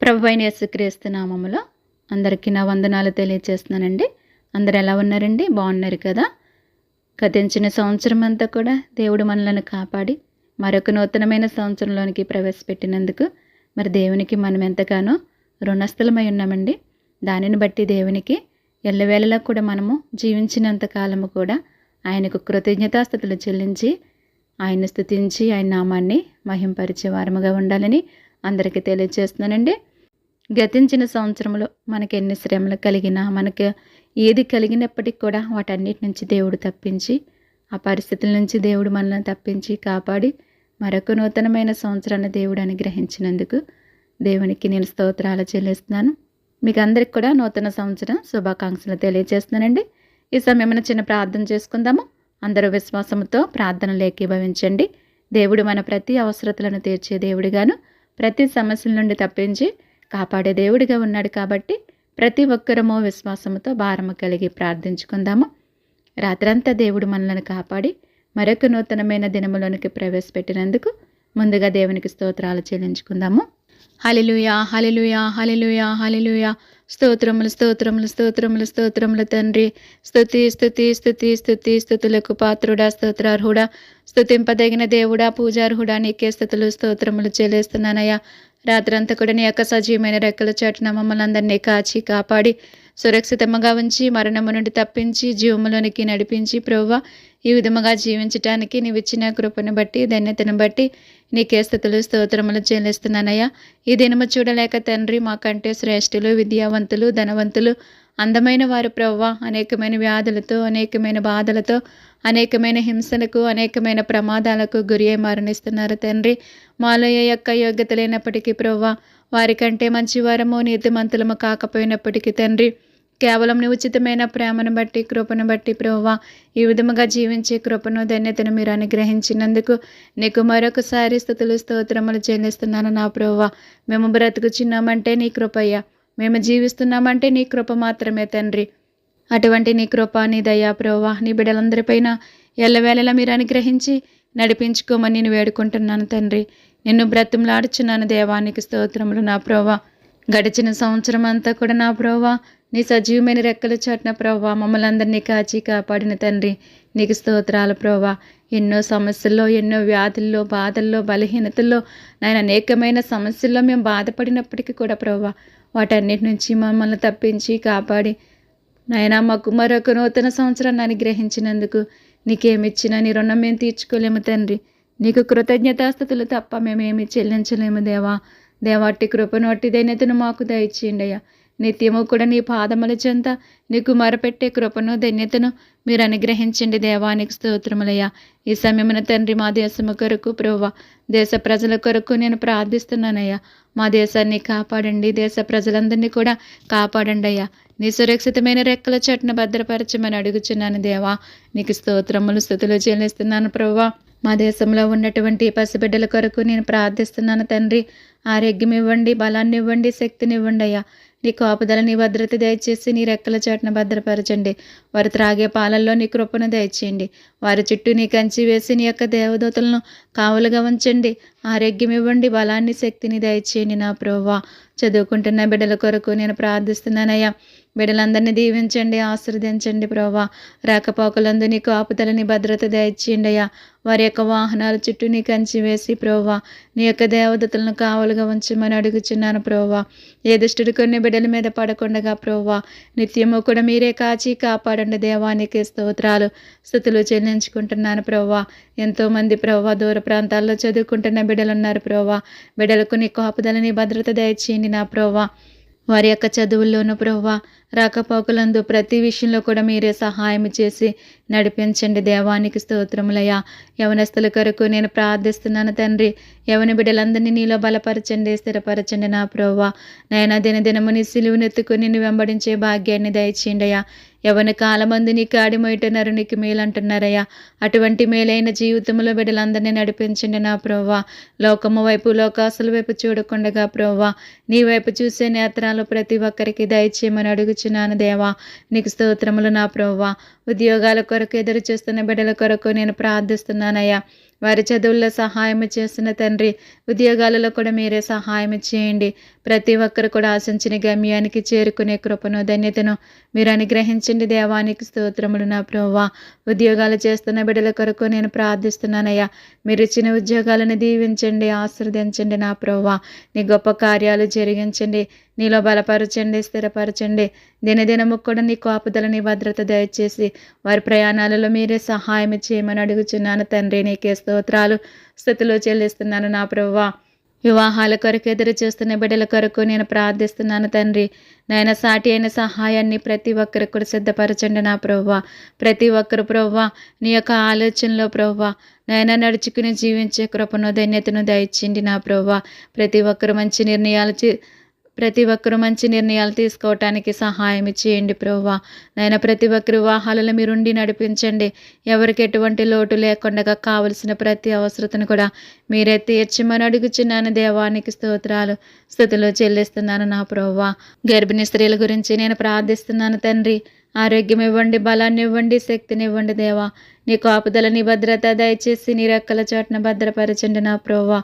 ప్రభు అయిన యేసుక్రీస్తు నామములో అందరికీ నా వందనాలు తెలియజేస్తున్నానండి అందరు ఎలా ఉన్నారండి? బాగున్నారు కదా? గతించిన సంవత్సరం అంతా కూడా దేవుడు మనలను కాపాడి మరొక నూతనమైన సంవత్సరంలోనికి ప్రవేశపెట్టినందుకు మరి దేవునికి మనం ఎంతగానో రుణస్థలమై ఉన్నామండి. దానిని బట్టి దేవునికి ఎల్లవేళలా కూడా మనము జీవించినంత కాలము కూడా ఆయనకు కృతజ్ఞతాస్థుతులు చెల్లించి ఆయన్ని స్థుతించి ఆయన నామాన్ని మహింపరిచే వారముగా ఉండాలని అందరికీ తెలియజేస్తున్నానండి గతించిన సంవత్సరంలో మనకి ఎన్ని శ్రమలు కలిగినా మనకి ఏది కలిగినప్పటికి కూడా వాటన్నిటి నుంచి దేవుడు తప్పించి ఆ పరిస్థితుల నుంచి దేవుడు మనల్ని తప్పించి కాపాడి మరొక నూతనమైన సంవత్సరాన్ని దేవుడు అనుగ్రహించినందుకు దేవునికి నేను స్తోత్రాలు చెల్లిస్తున్నాను. మీకు అందరికి కూడా నూతన సంవత్సరం శుభాకాంక్షలు తెలియజేస్తున్నానండి. ఈ సమయంలో చిన్న ప్రార్థన చేసుకుందాము. అందరూ విశ్వాసంతో ప్రార్థనలు ఏకీభవించండి దేవుడు మన ప్రతి అవసరతలను తీర్చే దేవుడిగాను ప్రతి సమస్యల నుండి తప్పించి కాపాడే దేవుడిగా ఉన్నాడు కాబట్టి ప్రతి ఒక్కరము విశ్వాసముతో భారము కలిగి ప్రార్థించుకుందాము. రాత్రంతా దేవుడు మనలను కాపాడి మరొక నూతనమైన దినములోనికి ప్రవేశపెట్టినందుకు ముందుగా దేవునికి స్తోత్రాలు చెల్లించుకుందాము. హలిలుయా హలిలుయా హలిలుయా హలిలుయా స్తోత్రములు స్తోత్రములు స్తోత్రములు స్తోత్రములు తండ్రి. స్థుతి స్థుతి స్థుతి స్థుతి స్థుతులకు పాత్రుడా స్తోత్రార్హుడా. స్థుతింపదగిన దేవుడా పూజార్హుడా నీకే స్థుతులు స్తోత్రములు చెల్లిస్తున్నానయ్యా. రాత్రంతా కూడా నీ యొక్క సజీవమైన రెక్కల చాటున మమ్మల్ని అందరినీ కాచి కాపాడి సురక్షితంగా ఉంచి మరణము నుండి తప్పించి జీవములోనికి నడిపించి ప్రవ్వ ఈ విధముగా జీవించటానికి నీవిచ్చిన కృపను బట్టి ధన్యతను బట్టి నీకే స్థుతులు స్తోత్రములు చెల్లిస్తున్నానయ్యా. ఈ దినము చూడలేక తండ్రి మాకంటే శ్రేష్ఠులు విద్యావంతులు ధనవంతులు అందమైన వారు ప్రవ్వ. అనేకమైన వ్యాధులతో అనేకమైన బాధలతో అనేకమైన హింసలకు అనేకమైన ప్రమాదాలకు గురి అయి మరణిస్తున్నారు తండ్రి. మాలో ఏ యొక్క యోగ్యత లేనప్పటికీ ప్రవ్వ వారికంటే మంచివారము నీతిమంతులము కాకపోయినప్పటికీ తండ్రి కేవలం నీ ఉచితమైన ప్రేమను బట్టి కృపను బట్టి ప్రభువా ఈ విధముగా జీవించే కృపను ధన్యతను మీరు అనుగ్రహించినందుకు నీకు మరొకసారి స్థుతులు స్తోత్రములు చెల్లిస్తున్నాను నా ప్రభువా. మేము బ్రతుకుచున్నామంటే నీ కృపయ్య. మేము జీవిస్తున్నామంటే నీ కృప మాత్రమే తండ్రి. అటువంటి నీ కృప నీ దయా ప్రభువా నీ బిడ్డలందరిపైన ఎల్లవేళలా మీరు అనుగ్రహించి నడిపించుకోమని నేను వేడుకుంటున్నాను తండ్రి. నిన్ను బ్రతుములాడుచున్నాను దేవానికి స్తోత్రములు నా ప్రోవా గడిచిన సంవత్సరం అంతా కూడా నా ప్రోవా నీ సజీవమైన రెక్కల చాటున ప్రభా మమ్మల్ని అందరినీ కాచి కాపాడిన తండ్రి. నీకు స్తోత్రాలు ప్రభా ఎన్నో సమస్యల్లో ఎన్నో వ్యాధుల్లో బాధల్లో బలహీనతల్లో నాయన అనేకమైన సమస్యల్లో మేము బాధపడినప్పటికీ కూడా ప్రభా వాటన్నిటి నుంచి మమ్మల్ని తప్పించి కాపాడి. నాయన మాకు మరొక నూతన సంవత్సరాన్ని అనుగ్రహించినందుకు నీకేమిచ్చినా నీ రుణం మేము తీర్చుకోలేము తండ్రి. నీకు కృతజ్ఞతాస్థుతులు తప్ప మేమేమి చెల్లించలేము దేవా. దేవాటి కృపను అట్టి దైనతను మాకు దయచేయండి అయ్యా. నిత్యము కూడా నీ పాదముల చెంత నీకు మరపెట్టే కృపను ధన్యతను మీరు అనుగ్రహించండి దేవానికి స్తోత్రములయ్యా. ఈ సమయమున తండ్రి మా దేశము కొరకు ప్రభువ దేశ ప్రజల కొరకు నేను ప్రార్థిస్తున్నానయ్యా. మా దేశాన్ని కాపాడండి దేశ ప్రజలందరినీ కూడా కాపాడండి అయ్యా. నీ సురక్షితమైన రెక్కల చట్టును భద్రపరచమని అడుగుచున్నాను దేవా. నీకు స్తోత్రములు స్థుతులు చెల్లిస్తున్నాను ప్రభువ. మా దేశంలో ఉన్నటువంటి పసిబిడ్డల కొరకు నేను ప్రార్థిస్తున్నాను తండ్రి. ఆరోగ్యం ఇవ్వండి బలాన్ని ఇవ్వండి శక్తిని ఇవ్వండి అయ్యా. నీ కాపుదల నీ భద్రత దయచేసి నీ రెక్కల చాటున భద్రపరచండి. వారు త్రాగే పాలల్లో నీ కృపను దయచేయండి. వారి చుట్టూ నీ కంచి వేసి నీ యొక్క దేవదూతలను కావులుగా ఉంచండి. ఆరోగ్యం ఇవ్వండి. బలాన్ని శక్తిని దయచేయండి నా ప్రోవా చదువుకుంటున్న బిడ్డల కొరకు నేను ప్రార్థిస్తున్నానయ్యా. బిడ్డలందరినీ దీవించండి ఆశీర్వదించండి ప్రభా. రాకపోకలందు నీ కాపుదలని భద్రత దయచేయండి అయ్యా వారి యొక్క వాహనాల చుట్టూ నీ కంచి వేసి ప్రోవా నీ యొక్క దేవదతలను కావలుగా ఉంచమని అడుగుచున్నాను ప్రోవా ఏ దుష్టుడు కొన్ని బిడ్డల మీద పడకుండగా ప్రోవా నిత్యము కూడా మీరే కాచి కాపాడండి దేవానికి స్తోత్రాలు. స్థుతులు చెల్లించుకుంటున్నాను ప్రోవా ఎంతోమంది ప్రోవా దూర ప్రాంతాల్లో చదువుకుంటున్న బిడ్డలు ఉన్నారు ప్రోవా బిడ్డలకు నీ కాపుదలని భద్రత దయచేయండి నా ప్రోవా వారి యొక్క చదువుల్లోనూ ప్రోవా రాకపోకలందు ప్రతి విషయంలో కూడా మీరే సహాయం చేసి నడిపించండి. దేవానికి స్తోత్రములయ్యా. యవనస్తుల కొరకు నేను ప్రార్థిస్తున్నాను తండ్రి. యవని బిడ్డలందరినీ నీలో బలపరచండి స్థిరపరచండి నా ప్రోవా నైనా దినదినము నీ సిలువునెత్తుకుని నిన్ను వెంబడించే భాగ్యాన్ని దయచేయండియా అయ్యా యవన కాలమందు నీకు ఆడిమోయటున్నారు నీకు మేలంటున్నారయ్యా. అటువంటి మేలైన జీవితంలో బిడ్డలందరినీ నడిపించండి నా ప్రోవా లోకము వైపు లోకాసుల వైపు చూడకుండగా ప్రోవా నీ వైపు చూసే నేత్రాలు ప్రతి ఒక్కరికి దయచేయమని చేయుచున్నాను దేవా. నీకు స్తోత్రములు నా ప్రోవా ఉద్యోగాల కొరకు ఎదురు చూస్తున్న బిడ్డల కొరకు నేను ప్రార్థిస్తున్నానయ్యా. వారి చదువుల్లో సహాయం చేస్తున్న తండ్రి ఉద్యోగాలలో కూడా మీరే సహాయం చేయండి. ప్రతి ఒక్కరు కూడా ఆశించిన గమ్యానికి చేరుకునే కృపను ధన్యతను మీరు అనుగ్రహించండి దేవానికి స్తోత్రములు నా ప్రభా ఉద్యోగాలు చేస్తున్న బిడ్డల కొరకు నేను ప్రార్థిస్తున్నానయ్యా. మీరు ఇచ్చిన ఉద్యోగాలను దీవించండి ఆశీర్వదించండి నా ప్రభా నీ గొప్ప కార్యాలు జరిగించండి నీలో బలపరచండి స్థిరపరచండి. దినదినము కూడా నీ కాపుదల నీ భద్రత దయచేసి వారి ప్రయాణాలలో మీరే సహాయం చేయమని అడుగుచున్నాను. తండ్రి నీకే స్తోత్రాలు. స్థుతులు చెల్లిస్తున్నాను నా ప్రభా వివాహాల కొరకు ఎదురు చూస్తున్న బిడ్డల కొరకు నేను ప్రార్థిస్తున్నాను తండ్రి. నాయన సాటి అయిన సహాయాన్ని ప్రతి ఒక్కరు కూడా సిద్ధపరచండి నా ప్రవ్వా. ప్రతి ఒక్కరు ప్రవ్వా నీ యొక్క ఆలోచనలో ప్రవ్వా. నాయన నడుచుకుని జీవించే కృపను ధన్యతను దయచిండి నా ప్రవ్వా. ప్రతి ఒక్కరు మంచి నిర్ణయాలు ప్రతి ఒక్కరు మంచి నిర్ణయాలు తీసుకోవటానికి సహాయం చేయండి ప్రభువా నాయన ప్రతి ఒక్కరి వాహాలలో మీరుండి నడిపించండి. ఎవరికి ఎటువంటి లోటు లేకుండా కావలసిన ప్రతి అవసరతను కూడా మీరే తీర్చమని అడుగుచున్నాను దేవానికి స్తోత్రాలు. స్థుతిలో చెల్లిస్తున్నాను నా ప్రభువా గర్భిణీ స్త్రీల గురించి నేను ప్రార్థిస్తున్నాను తండ్రి. ఆరోగ్యం ఇవ్వండి బలాన్ని ఇవ్వండి శక్తిని ఇవ్వండి దేవా. నీ కాపుదల నీ భద్రత దయచేసి నీ రెక్కల చోటున భద్రపరచండి నా ప్రోవా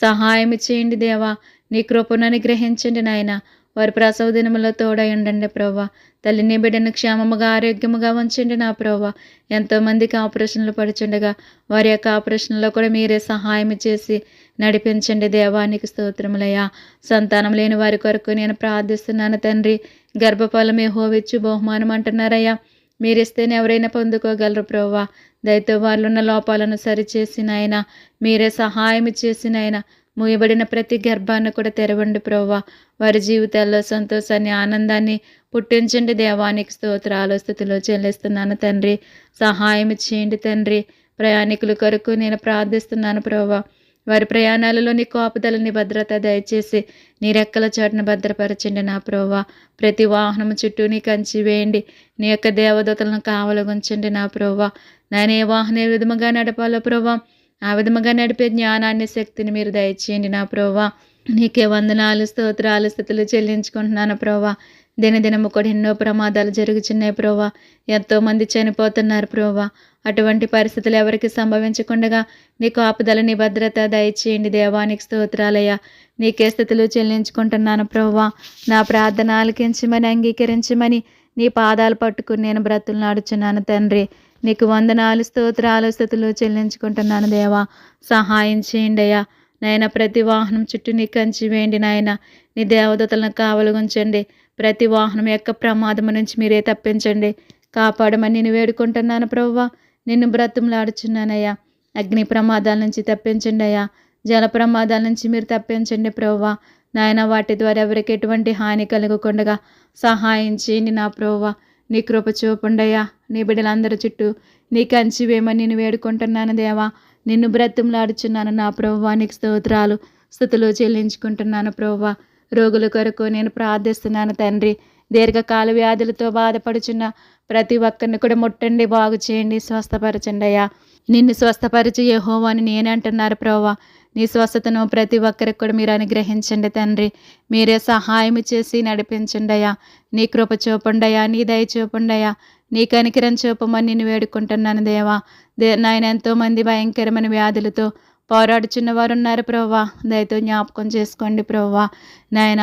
సహాయం చేయండి దేవా. నీ కృపను అనుగ్రహించండి నాయన. వారి ప్రసవ దినములో తోడై ఉండండి ప్రవ్వ. తల్లిని బిడ్డను క్షేమముగా ఆరోగ్యముగా ఉంచండి నా ప్రవ్వ. ఎంతోమందికి ఆపరేషన్లు పడుచుండగా వారి యొక్క ఆపరేషన్లో కూడా మీరే సహాయం చేసి నడిపించండి దేవానికి స్తోత్రములయ్యా. సంతానం లేని వారి కొరకు నేను ప్రార్థిస్తున్నాను తండ్రి. గర్భఫలం హోవిచ్చు బహుమానం అంటున్నారయ్యా. మీరిస్తేనే ఎవరైనా పొందుకోగలరు ప్రభా దయతో వాళ్ళున్న లోపాలను సరిచేసిన ఆయన మీరే సహాయం చేసిన ఆయన మూయబడిన ప్రతి గర్భాన్ని కూడా తెరవండి ప్రవ్వా. వారి జీవితాల్లో సంతోషాన్ని ఆనందాన్ని పుట్టించండి దేవానికి స్తోత్రాలు స్థుతిలో చెల్లిస్తున్నాను తండ్రి. సహాయం చేయండి తండ్రి. ప్రయాణికుల కొరకు నేను ప్రార్థిస్తున్నాను ప్రవ్వా. వారి ప్రయాణాలలో నీ కాపుదలని భద్రత దయచేసి నీ రెక్కల చాటును భద్రపరచండి నా ప్రోవా ప్రతి వాహనం చుట్టూ నీ కంచి వేయండి. నీ యొక్క దేవదూతలను కావలగుంచండి నా ప్రోవా నేను ఏ వాహనం ఏ విధముగా నడపాలో ప్రోవా ఆ విధముగా నడిపే జ్ఞానాన్ని శక్తిని మీరు దయచేయండి. నా ప్రోవా నీకే వందనాలు స్తోత్రాలు స్థితులు చెల్లించుకుంటున్నాను ప్రోవా దినదినము కూడా ఎన్నో ప్రమాదాలు జరుగుతున్నాయి ప్రోవా ఎంతోమంది చనిపోతున్నారు ప్రోవా అటువంటి పరిస్థితులు ఎవరికి సంభవించకుండా నీకు ఆపదల భద్రత దయచేయండి దేవానికి స్తోత్రాలయ్యా. నీకే స్థితులు చెల్లించుకుంటున్నాను ప్రోవా నా ప్రార్థన ఆలకించమని అంగీకరించమని నీ పాదాలు పట్టుకుని నేను బ్రతులు నాడుచున్నాను తండ్రి. నీకు వందనాలు స్తోత్రాలు స్థుతులు చెల్లించుకుంటున్నాను దేవా. సహాయం చేయండి అయ్యా. నాయన ప్రతి వాహనం చుట్టూ నీ కంచి వేయండి నాయన. నీ దేవదతలను కావలగుంచండి. ప్రతి వాహనం యొక్క ప్రమాదం నుంచి మీరే తప్పించండి. కాపాడమని నేను వేడుకుంటున్నాను ప్రవ్వా. నిన్ను బ్రతుములాడుచున్నానయ్యా అగ్ని ప్రమాదాల నుంచి తప్పించండి అయ్యా. జల ప్రమాదాల నుంచి మీరు తప్పించండి ప్రవ్వా. నాయన వాటి ద్వారా ఎవరికి ఎటువంటి హాని కలగకుండా సహాయం చేయండి నా ప్రవ్వా. నీ కృప చూపుండయ్యా. నీ బిడ్డలందరి చుట్టూ నీ కంచి వేమని నేను వేడుకుంటున్నాను దేవా. నిన్ను బ్రతిమలాడుచున్నాను నా ప్రభువానికి స్తోత్రాలు స్థుతులు చెల్లించుకుంటున్నాను ప్రభువా. రోగుల కొరకు నేను ప్రార్థిస్తున్నాను తండ్రి. దీర్ఘకాల వ్యాధులతో బాధపడుచున్న ప్రతి ఒక్కరిని కూడా ముట్టండి బాగు చేయండి స్వస్థపరచండి అయ్యా నిన్ను స్వస్థపరిచి యహోవా అని నేనే అంటున్నారు ప్రభా నీ స్వస్థతను ప్రతి ఒక్కరికి కూడా మీరు అనుగ్రహించండి తండ్రి. మీరే సహాయం చేసి నడిపించండి అయ్యా. నీ కృప చూపండియా నీ దయ చూపండియా నీ కనికరం చూపమని నేను వేడుకుంటున్నాను దేవా. దే నాయన ఎంతోమంది భయంకరమైన వ్యాధులతో పోరాడుచున్న వారు ఉన్నారు ప్రవ్వా. దయతో జ్ఞాపకం చేసుకోండి ప్రవ్వా. నాయన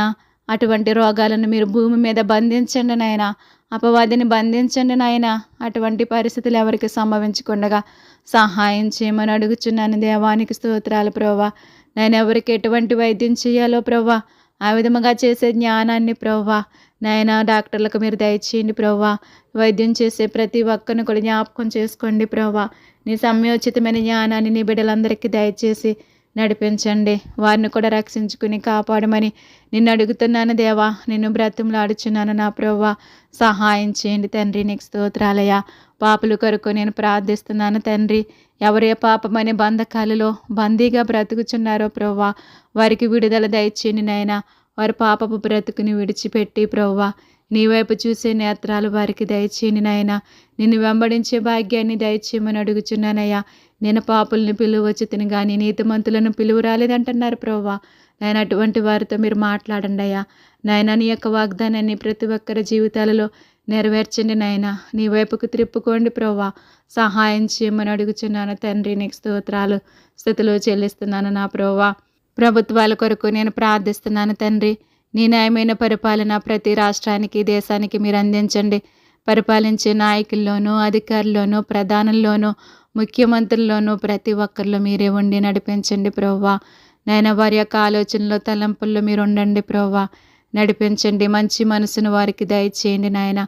అటువంటి రోగాలను మీరు భూమి మీద బంధించండి నాయన. అపవాదిని బంధించండి నాయన. అటువంటి పరిస్థితులు ఎవరికి సంభవించకుండగా సహాయం చేయమని అడుగుచున్నాను దేవానికి స్తోత్రాలు ప్రవ్వా. నేను ఎవరికి ఎటువంటి వైద్యం చేయాలో ప్రవ్వా. ఆ విధముగా చేసే జ్ఞానాన్ని ప్రవ్వా. నాయన డాక్టర్లకు మీరు దయచేయండి ప్రవ్వా. వైద్యం చేసే ప్రతి ఒక్కరిని కూడా జ్ఞాపకం చేసుకోండి ప్రవ్వా. నీ సమయోచితమైన జ్ఞానాన్ని నీ బిడ్డలందరికీ దయచేసి నడిపించండి. వారిని కూడా రక్షించుకుని కాపాడమని నిన్ను అడుగుతున్నాను దేవా. నిన్ను బ్రతంలాడుచున్నాను నా ప్రవ్వా. సహాయం చేయండి తండ్రి నీకు స్తోత్రాలయ పాపలు కొరకు నేను ప్రార్థిస్తున్నాను తండ్రి. ఎవరే పాపమనే బంధకాలలో బందీగా బ్రతుకుచున్నారో ప్రవ్వా వారికి విడుదల దయచేయండి నాయన. వారి పాపపు బ్రతుకుని విడిచిపెట్టి ప్రవ్వా నీ వైపు చూసే నేత్రాలు వారికి దయచేయని నాయన. నిన్ను వెంబడించే భాగ్యాన్ని దయచేయమని అడుగుచున్నానయ్యా. నేను పాపుల్ని పిలువచ్చుతుని కానీ నీతిమంతులను పిలువ రాలేదంటున్నారు ప్రవ్వా. నాయన అటువంటి వారితో మీరు మాట్లాడండి అయ్యా నాయన నీ యొక్క వాగ్దానాన్ని ప్రతి ఒక్కరి జీవితాలలో నెరవేర్చండి నాయన. నీ వైపుకు త్రిప్పుకోండి ప్రవ్వా. సహాయం చేయమని అడుగుచున్నాను తండ్రి నీకు స్తోత్రాలు స్థుతులు చెల్లిస్తున్నాను నా ప్రవ్వా. ప్రభుత్వాల కొరకు నేను ప్రార్థిస్తున్నాను తండ్రి. నీ న్యాయమైన పరిపాలన ప్రతి రాష్ట్రానికి దేశానికి మీరు అందించండి. పరిపాలించే నాయకుల్లోనూ అధికారుల్లోనూ ప్రధానుల్లోనూ ముఖ్యమంత్రుల్లోనూ ప్రతి ఒక్కరిలో మీరే ఉండి నడిపించండి ప్రవ్వా. నాయన వారి యొక్క ఆలోచనలో తలంపుల్లో మీరు ఉండండి ప్రవ్వా. నడిపించండి. మంచి మనసును వారికి దయచేయండి నాయన.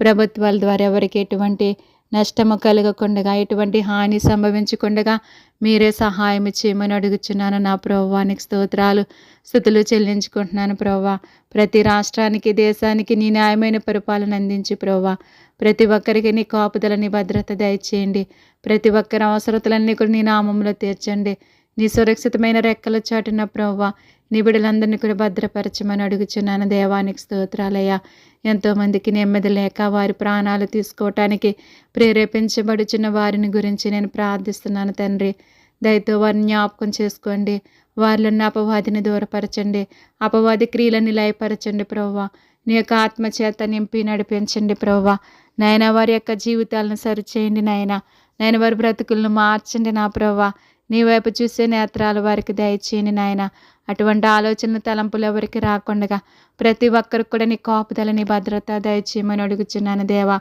ప్రభుత్వాల ద్వారా ఎవరికి ఎటువంటి నష్టము కలగకుండగా ఎటువంటి హాని సంభవించకుండగా మీరే సహాయం చేయమని అడుగుచున్నాను. నా ప్రభువానికి స్తోత్రాలు స్థుతులు చెల్లించుకుంటున్నాను ప్రవ్వా ప్రతి రాష్ట్రానికి దేశానికి నీ న్యాయమైన పరిపాలన అందించి ప్రవ్వా ప్రతి ఒక్కరికి నీ కాపుదలని భద్రత దయచేయండి. ప్రతి ఒక్కరి అవసరతలన్నీ కూడా నీ నామంలో తీర్చండి. నీ సురక్షితమైన రెక్కల చాటున ప్రవ్వ నీ బిడ్డలందరినీ కూడా భద్రపరచమని అడుగుచున్నాను దేవానికి స్తోత్రాలయ్యా. ఎంతోమందికి నెమ్మది లేక వారి ప్రాణాలు తీసుకోవటానికి ప్రేరేపించబడుచున్న వారిని గురించి నేను ప్రార్థిస్తున్నాను తండ్రి. దయతో వారిని జ్ఞాపకం చేసుకోండి. వారిలో అపవాదిని దూరపరచండి. అపవాది క్రియలని లయపరచండి ప్రవ్వ. నీ యొక్క ఆత్మచేత నింపి నడిపించండి ప్రవ్వ. నాయన వారి యొక్క జీవితాలను సరిచేయండి నాయన. నేను వారి బ్రతుకులను మార్చండి నా ప్రవ్వ. నీ వైపు చూసే నేత్రాలు వారికి దయచేయని నాయన. అటువంటి ఆలోచనలు తలంపులు ఎవరికి రాకుండా ప్రతి ఒక్కరికి కూడా నీ కాపుదల నీ భద్రత దయచేయమని అడుగుచున్నాను దేవా.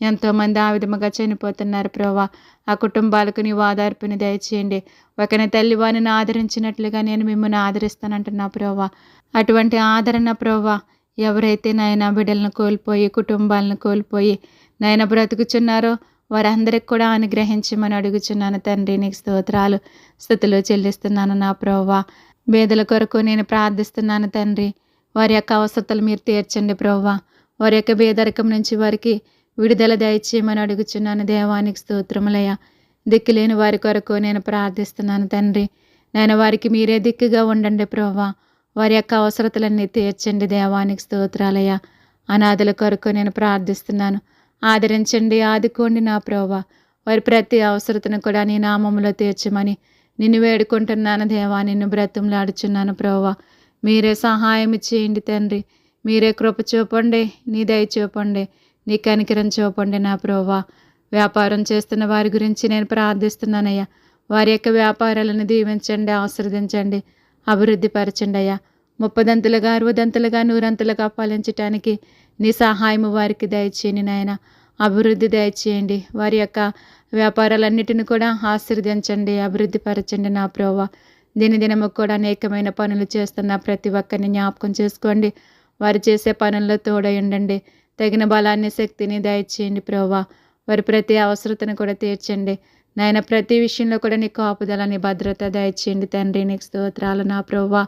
ఎంతోమంది ఆ విధముగా చనిపోతున్నారు ప్రభా ఆ కుటుంబాలకు నీవు ఓదార్పుని దయచేయండి. ఒకని తల్లి వారిని ఆదరించినట్లుగా నేను మిమ్మల్ని ఆదరిస్తానంటున్నా ప్రోవా అటువంటి ఆదరణ ప్రోవా ఎవరైతే నాయన బిడ్డలను కోల్పోయి కుటుంబాలను కోల్పోయి నాయన బ్రతుకుచున్నారో వారందరికి కూడా అనుగ్రహించమని అడుగుచున్నాను తండ్రి నీకు స్తోత్రాలు స్థుతులు చెల్లిస్తున్నాను నా ప్రభా బేదల కొరకు నేను ప్రార్థిస్తున్నాను తండ్రి. వారి యొక్క అవసరతలు మీరు తీర్చండి ప్రభా వారి యొక్క బేదరికం నుంచి వారికి విడుదల దయచేయమని అడుగుచున్నాను దేవానికి స్తోత్రములయ్య. దిక్కులేని వారి కొరకు నేను ప్రార్థిస్తున్నాను తండ్రి. నేను వారికి మీరే దిక్కుగా ఉండండి ప్రభా వారి యొక్క అవసరతలన్నీ తీర్చండి దేవానికి స్తోత్రాలయ్య. అనాథల కొరకు నేను ప్రార్థిస్తున్నాను. ఆదరించండి ఆదుకోండి నా ప్రభా వారి ప్రతి అవసరతను కూడా నీ నామంలో తీర్చమని నిన్ను వేడుకుంటున్నాను దేవా. నిన్ను బ్రతంలాడుచున్నాను ప్రభా మీరే సహాయం చేయండి తండ్రి. మీరే కృప చూపండి నీ దయ చూపండి నీ కనికరం చూపండి నా ప్రోవా వ్యాపారం చేస్తున్న వారి గురించి నేను ప్రార్థిస్తున్నానయ్యా. వారి యొక్క వ్యాపారాలను దీవించండి ఆశ్రదించండి అభివృద్ధి పరచండి అయ్యా. ముప్పదంతులుగా అరవదంతులుగా నూరంతులుగా పాలించటానికి నీ సహాయము వారికి దయచేయండి నాయన. అభివృద్ధి దయచేయండి. వారి యొక్క వ్యాపారాలన్నిటిని కూడా ఆశీర్వదించండి అభివృద్ధి పరచండి నా ప్రోవ దినదినము కూడా అనేకమైన పనులు చేస్తున్న ప్రతి ఒక్కరిని జ్ఞాపకం చేసుకోండి. వారు చేసే పనుల్లో తోడై ఉండండి. తగిన బలాన్ని శక్తిని దయచేయండి ప్రోవా వారి ప్రతి అవసరతను కూడా తీర్చండి. నాయన ప్రతి విషయంలో కూడా నీ ఆపుదలని భద్రత దయచేయండి తండ్రి. నీకు స్తోత్రాలు నా ప్రోవా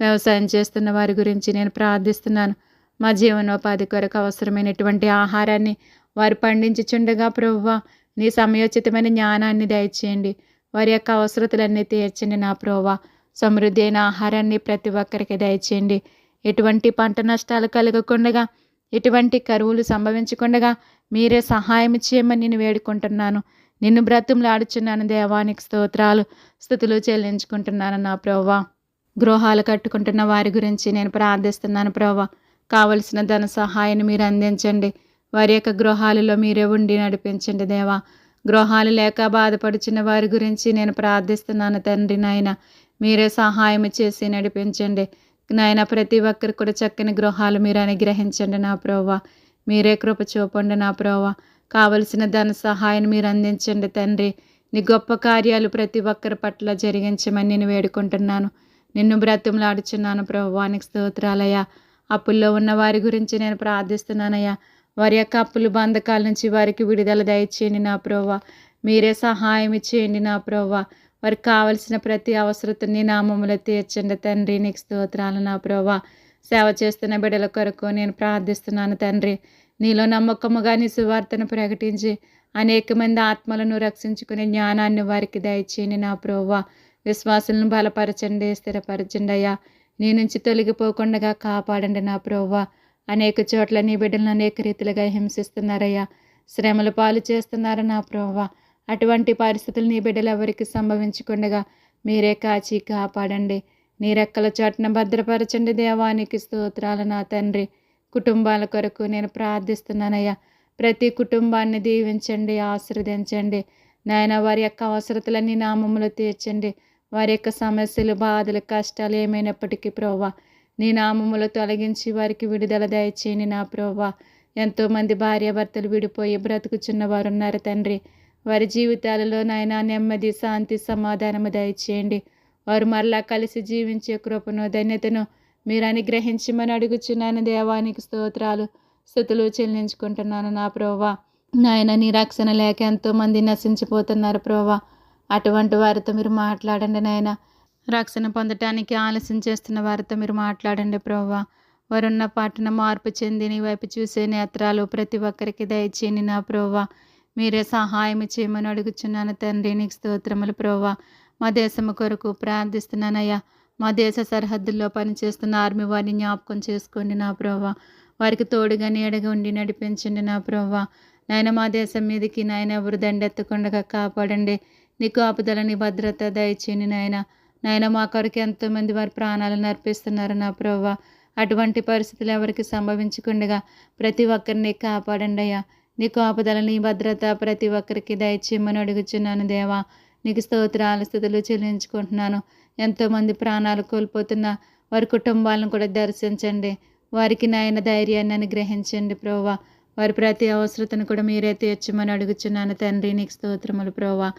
వ్యవసాయం చేస్తున్న వారి గురించి నేను ప్రార్థిస్తున్నాను. మా జీవనోపాధి కొరకు అవసరమైనటువంటి ఆహారాన్ని వారు పండించుచుండగా ప్రభువ నీ సమయోచితమైన జ్ఞానాన్ని దయచేయండి. వారి యొక్క అవసరతలన్నీ తీర్చండి నా ప్రోవా సమృద్ధి అయిన ఆహారాన్ని ప్రతి ఒక్కరికి దయచేయండి. ఎటువంటి పంట నష్టాలు కలగకుండగా ఎటువంటి కరువులు సంభవించకుండగా మీరే సహాయం చేయమని నేను వేడుకుంటున్నాను. నిన్ను బ్రతుములాడుచున్నాను దేవానికి స్తోత్రాలు స్థుతులు చెల్లించుకుంటున్నాను నా ప్రోవా గృహాలు కట్టుకుంటున్న వారి గురించి నేను ప్రార్థిస్తున్నాను ప్రోవా కావలసిన ధన సహాయాన్ని మీరు అందించండి. వారి యొక్క గృహాలలో మీరే ఉండి నడిపించండి దేవా. గృహాలు లేక బాధపడుచున్న వారి గురించి నేను ప్రార్థిస్తున్నాను తండ్రి నాయన. మీరే సహాయం చేసి నడిపించండి. నాయన ప్రతి ఒక్కరు కూడా చక్కని గృహాలు మీరు అనుగ్రహించండి నా ప్రోవా మీరే కృప చూపండి నా ప్రోవా కావలసిన ధన సహాయాన్ని మీరు అందించండి తండ్రి. నీ గొప్ప కార్యాలు ప్రతి ఒక్కరి పట్ల జరిగించమని నేను వేడుకుంటున్నాను. నిన్ను బ్రతుములాడుచున్నాను ప్రభువానికి స్తోత్రాలయ్యా. అప్పుల్లో ఉన్న వారి గురించి నేను ప్రార్థిస్తున్నానయ్యా. వారి యొక్క అప్పులు బంధకాల నుంచి వారికి విడుదల దయచేయండి నా ప్రోవా మీరే సహాయం ఇచ్చేయండి నా ప్రోవా వారికి కావలసిన ప్రతి అవసరతని నామములో తీర్చండి తండ్రి. నీకు స్తోత్రాలు నా ప్రోవా సేవ చేస్తున్న బిడ్డల కొరకు నేను ప్రార్థిస్తున్నాను తండ్రి. నీలో నమ్మకముగా నీ సువార్తను ప్రకటించి అనేక మంది ఆత్మలను రక్షించుకునే జ్ఞానాన్ని వారికి దయచేయండి నా ప్రోవా విశ్వాసులను బలపరచండి స్థిరపరచండి అయ్యా. నీ నుంచి తొలగిపోకుండా కాపాడండి నా ప్రోవా అనేక చోట్ల నీ బిడ్డలను అనేక రీతిలుగా హింసిస్తున్నారయ్యా. శ్రమల పాలు చేస్తున్నారు నా ప్రోవా అటువంటి పరిస్థితులు నీ బిడ్డలు ఎవరికి సంభవించకుండా మీరే కాచి కాపాడండి. నీ రెక్కల చాటున భద్రపరచండి దేవానికి స్తోత్రాలు నా తండ్రి. కుటుంబాల కొరకు నేను ప్రార్థిస్తున్నానయ్యా. ప్రతి కుటుంబాన్ని దీవించండి ఆశీర్వదించండి. నాయన వారి యొక్క అవసరతలన్నీ నామములు తీర్చండి. వారి యొక్క సమస్యలు బాధలు కష్టాలు ఏమైనప్పటికీ ప్రోవా నీ నామములు తొలగించి వారికి విడుదల దయచేయండి నా ప్రోవా ఎంతోమంది భార్యాభర్తలు విడిపోయి బ్రతుకుచున్న వారు ఉన్నారు తండ్రి. వారి జీవితాలలో నాయన నెమ్మది శాంతి సమాధానము దయచేయండి. వారు మరలా కలిసి జీవించే కృపను ధన్యతను మీరు అనుగ్రహించమని అడుగుచున్నాను. దేవానికి స్తోత్రాలు స్థుతులు చెల్లించుకుంటున్నాను నా ప్రోవా నాయన నీ రక్షణ లేక ఎంతోమంది నశించిపోతున్నారు ప్రోవా అటువంటి వారితో మీరు మాట్లాడండి నాయన. రక్షణ పొందటానికి ఆలస్యం చేస్తున్న వారితో మీరు మాట్లాడండి ప్రోవా వారున్న పాటన మార్పు చెంది నీ వైపు చూసే నేత్రాలు ప్రతి ఒక్కరికి దయచేయండి నా ప్రోవా మీరే సహాయం చేయమని అడుగుచున్నాను తండ్రి నీకు స్తోత్రములు ప్రోవా మా దేశము కొరకు ప్రార్థిస్తున్నానయ్యా. మా దేశ సరిహద్దుల్లో పనిచేస్తున్న ఆర్మీ వారిని జ్ఞాపకం చేసుకోండి నా ప్రోవా వారికి తోడుగా నీడగా ఉండి నడిపించండి నా ప్రోవా నాయన మా దేశం మీదకి నాయన ఎవరు దండెత్తకుండా కాపాడండి. నీ ఆపుదలని భద్రత దయచేయండి నాయన. నాయన మా కొరకు ఎంతోమంది వారి ప్రాణాలను అర్పిస్తున్నారు నా ప్రోవా అటువంటి పరిస్థితులు ఎవరికి సంభవించకుండగా ప్రతి ఒక్కరిని కాపాడండి అయ్యా. నీ కాపుదల భద్రత ప్రతి ఒక్కరికి దయచేయమని అడుగుచున్నాను దేవా. నీకు స్తోత్రాల స్థితులు చెల్లించుకుంటున్నాను. ఎంతోమంది ప్రాణాలు కోల్పోతున్న వారి కుటుంబాలను కూడా దర్శించండి. వారికి నాయన ధైర్యాన్ని అనుగ్రహించండి ప్రోవా వారి ప్రతి అవసరతను కూడా మీరే తీర్చమని అడుగుచున్నాను తండ్రి. నీకు స్తోత్రములు ప్రోవా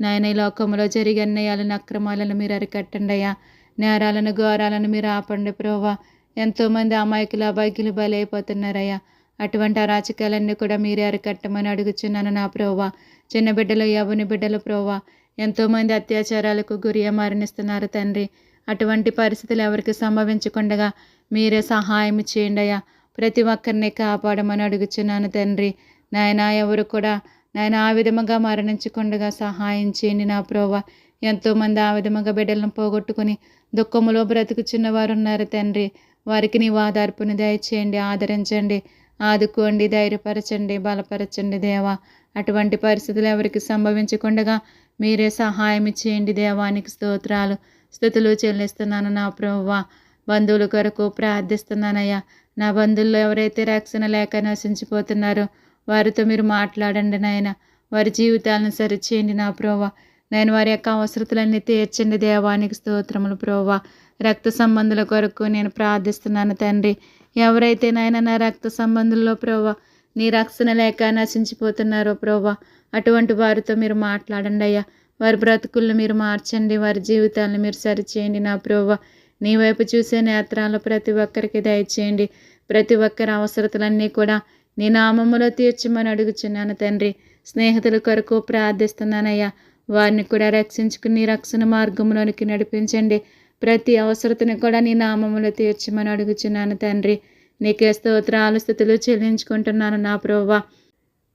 నాయన ఈ లోకంలో జరిగే అన్యాయాలను అక్రమాలను మీరు అరికట్టండి అయ్యా. నేరాలను ఘోరాలను మీరు ఆపండి ప్రోవా ఎంతోమంది అమాయకులు అబాయకులు బలైపోతున్నారయ్యా. అటువంటి అరాచకాలన్నీ కూడా మీరే అరికట్టమని అడుగుచున్నాను నా ప్రోవా చిన్న బిడ్డలు యవని బిడ్డలు ప్రోవా ఎంతోమంది అత్యాచారాలకు గురి మరణిస్తున్నారు తండ్రి. అటువంటి పరిస్థితులు ఎవరికి సంభవించకుండా మీరే సహాయం చేయండి అయ్యా. ప్రతి ఒక్కరిని కాపాడమని అడుగుచున్నాను తండ్రి. నాయన ఎవరు కూడా నాయన ఆ విధముగా మరణించకుండా సహాయం చేయండి నా ప్రోవ ఎంతోమంది ఆ విధముగా బిడ్డలను పోగొట్టుకుని దుఃఖములో బ్రతుకుచున్న వారు ఉన్నారు తండ్రి. వారికి నీ వాదార్పును దయచేయండి ఆదరించండి ఆదుకోండి ధైర్యపరచండి బలపరచండి దేవా. అటువంటి పరిస్థితులు ఎవరికి సంభవించకుండా మీరే సహాయం చేయండి దేవానికి స్తోత్రాలు. స్థుతులు చెల్లిస్తున్నాను నా ప్రభువా బంధువుల కొరకు ప్రార్థిస్తున్నానయ్యా. నా బంధువుల్లో ఎవరైతే రక్షణ లేక నశించిపోతున్నారో వారితో మీరు మాట్లాడండి నాయన. వారి జీవితాలను సరిచేయండి నా ప్రోవా నేను వారి యొక్క అవసరతలన్నీ తీర్చండి దేవానికి స్తోత్రములు ప్రోవా రక్త సంబంధుల కొరకు నేను ప్రార్థిస్తున్నాను తండ్రి. ఎవరైతే నాయన నా రక్త సంబంధుల్లో ప్రోవా నీ రక్షణ లేక నశించిపోతున్నారో ప్రోవా అటువంటి వారితో మీరు మాట్లాడండి అయ్యా. వారి బ్రతుకులను మీరు మార్చండి వారి జీవితాలను మీరు సరిచేయండి నా ప్రోవా నీ వైపు చూసే నేత్రాలు ప్రతి ఒక్కరికి దయచేయండి. ప్రతి ఒక్కరి అవసరతలన్నీ కూడా నీ నామములో తీర్చమని అడుగుచున్నాను తండ్రి. స్నేహితుల కొరకు ప్రార్థిస్తున్నానయ్యా. వారిని కూడా రక్షించుకుని రక్షణ మార్గంలోనికి నడిపించండి. ప్రతి అవసరతను కూడా నీ నామములో తీర్చమని అడుగుచున్నాను తండ్రి. నీకే స్తోత్రాలు స్థుతులు చెల్లించుకుంటున్నాను నా ప్రోవా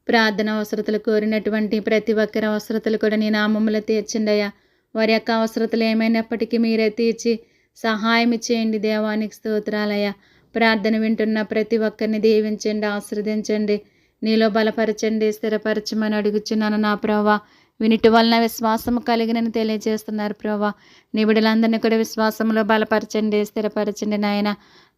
ప్రార్థన అవసరతలు కోరినటువంటి ప్రతి ఒక్కరి అవసరతలు కూడా నీ నామములో తీర్చండి అయ్యా వారి యొక్క అవసరతలు ఏమైనప్పటికీ మీరే తీర్చి సహాయం చేయండి దేవానికి స్తోత్రాలయ్యా. ప్రార్థన వింటున్న ప్రతి ఒక్కరిని దీవించండి ఆశ్రదించండి నీలో బలపరచండి స్థిరపరచమని అడుగుచున్నాను నా ప్రభా వినిటి వలన విశ్వాసం కలిగినని తెలియజేస్తున్నారు ప్రభా నిబిడలందరినీ కూడా విశ్వాసంలో బలపరచండి స్థిరపరచండి నాయన.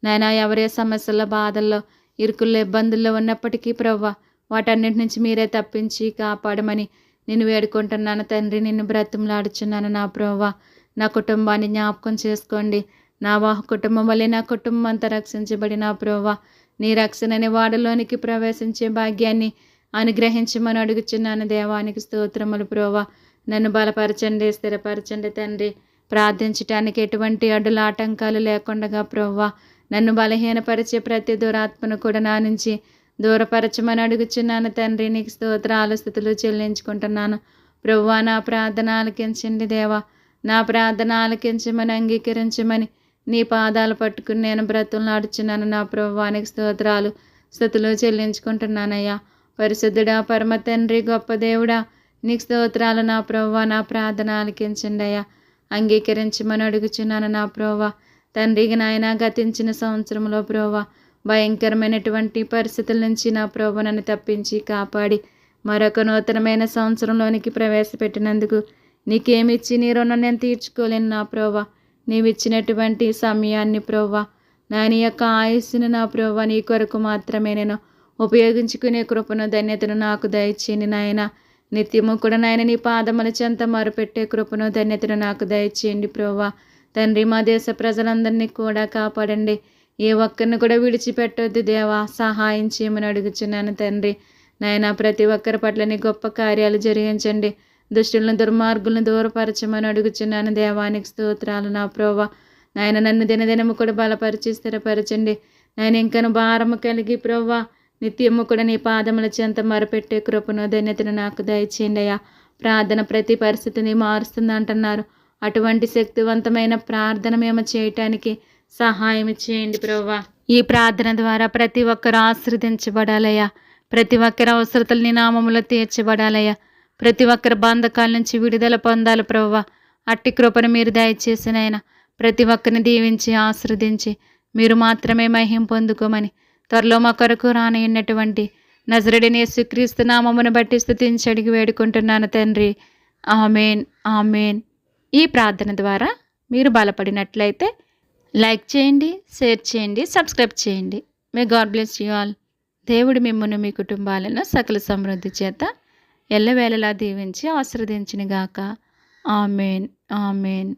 నాయన ఎవరే సమస్యల్లో బాధల్లో ఇరుకుల్లో ఇబ్బందుల్లో ఉన్నప్పటికీ ప్రభా వాటన్నిటి నుంచి మీరే తప్పించి కాపాడమని నేను వేడుకుంటున్నాను. తండ్రి నిన్ను బ్రతంలాడుచున్నాను నా ప్రభా నా కుటుంబాన్ని జ్ఞాపకం చేసుకోండి. నా వాహ కుటుంబం వల్లే నా కుటుంబం అంతా రక్షించబడి నా ప్రోవా నీ రక్షణని వాడలోనికి ప్రవేశించే భాగ్యాన్ని అనుగ్రహించమని అడుగుచున్నాను దేవానికి స్తోత్రములు ప్రోవా నన్ను బలపరచండి స్థిరపరచండి తండ్రి. ప్రార్థించటానికి ఎటువంటి అడ్డుల ఆటంకాలు లేకుండా ప్రోవా నన్ను బలహీనపరిచే ప్రతి దురాత్మను కూడా నా నుంచి దూరపరచమని అడుగుచున్నాను తండ్రి. నీకు స్తోత్రాలు స్థుతులు చెల్లించుకుంటున్నాను. ప్రభువా నా ప్రార్థన ఆలకించండి దేవా. నా ప్రార్థన ఆలకించమని అంగీకరించమని నీ పాదాలు పట్టుకుని నేను బ్రతులు నా ప్రభువానికి స్తోత్రాలు స్థుతులు చెల్లించుకుంటున్నానయ్యా. పరిశుద్ధుడా పరమ తండ్రి గొప్ప దేవుడా నీకు స్తోత్రాలు నా ప్రవ్వ నా ప్రార్థన ఆలకించండి అయ్యా అంగీకరించమని అడుగుచున్నాను నా ప్రోవ తండ్రికి నాయన గతించిన సంవత్సరంలో ప్రోవ భయంకరమైనటువంటి పరిస్థితుల నుంచి నా ప్రోవ నన్ను తప్పించి కాపాడి మరొక నూతనమైన సంవత్సరంలోనికి ప్రవేశపెట్టినందుకు నీకేమిచ్చి నీ రుణం నేను తీర్చుకోలేను నా ప్రోవా నీవిచ్చినటువంటి సమయాన్ని ప్రోవా నాని యొక్క ఆయుస్సును నా ప్రవ్వ నీ కొరకు మాత్రమే నేను ఉపయోగించుకునే కృపను ధన్యతను నాకు దయచేయండి నాయన. నిత్యము కూడా నాయన నీ పాదముల చెంత మరుపెట్టే కృపను ధన్యతను నాకు దయచేయండి ప్రోవా తండ్రి మా దేశ ప్రజలందరినీ కూడా కాపాడండి. ఏ ఒక్కరిని కూడా విడిచిపెట్టొద్దు దేవా సహాయం చేయమని అడుగుచున్నాను తండ్రి. నాయన ప్రతి ఒక్కరి పట్ల నీ గొప్ప కార్యాలు జరిగించండి. దుష్టులను దుర్మార్గులను దూరపరచమని అడుగుచున్నాను. దేవానికి స్తోత్రాలు నా ప్రోవా నాయన నన్ను దినదినము కూడా బలపరిచి స్థిరపరచండి. నాయన ఇంకను భారము కలిగి ప్రోవా నిత్యము కూడా నీ పాదముల చెంత మరపెట్టే కృపను ధన్యతను నాకు దయచేయండి అయ్యా. ప్రార్థన ప్రతి పరిస్థితిని మారుస్తుంది అంటున్నారు. అటువంటి శక్తివంతమైన ప్రార్థన మేము చేయటానికి సహాయం చేయండి ప్రవ్వా. ఈ ప్రార్థన ద్వారా ప్రతి ఒక్కరు ఆశ్రదించబడాలయ్యా ప్రతి ఒక్కరి అవసరతలు నీ నామములో తీర్చబడాలయ్యా. ప్రతి ఒక్కరి బంధకాల నుంచి విడుదల పొందాలి ప్రవ్వా అట్టి కృపను మీరు దయచేసినైనా ప్రతి ఒక్కరిని దీవించి ఆశ్రదించి మీరు మాత్రమే మహిం పొందుకోమని త్వరలో మా కొరకు రానయ్యున్నటువంటి నజరుడిని యేసుక్రీస్తు నామమును బట్టి స్థుతించి అడిగి వేడుకుంటున్నాను తండ్రి. Amen amen. ఈ ప్రార్థన ద్వారా మీరు బలపడినట్లయితే లైక్ చేయండి షేర్ చేయండి సబ్స్క్రైబ్ చేయండి. May God bless you all. దేవుడు మిమ్మల్ని మీ కుటుంబాలను సకల సమృద్ధి చేత ఎల్లవేళలా దీవించి ఆశ్రదించినగాక ఆమెన్. ఆమెన్.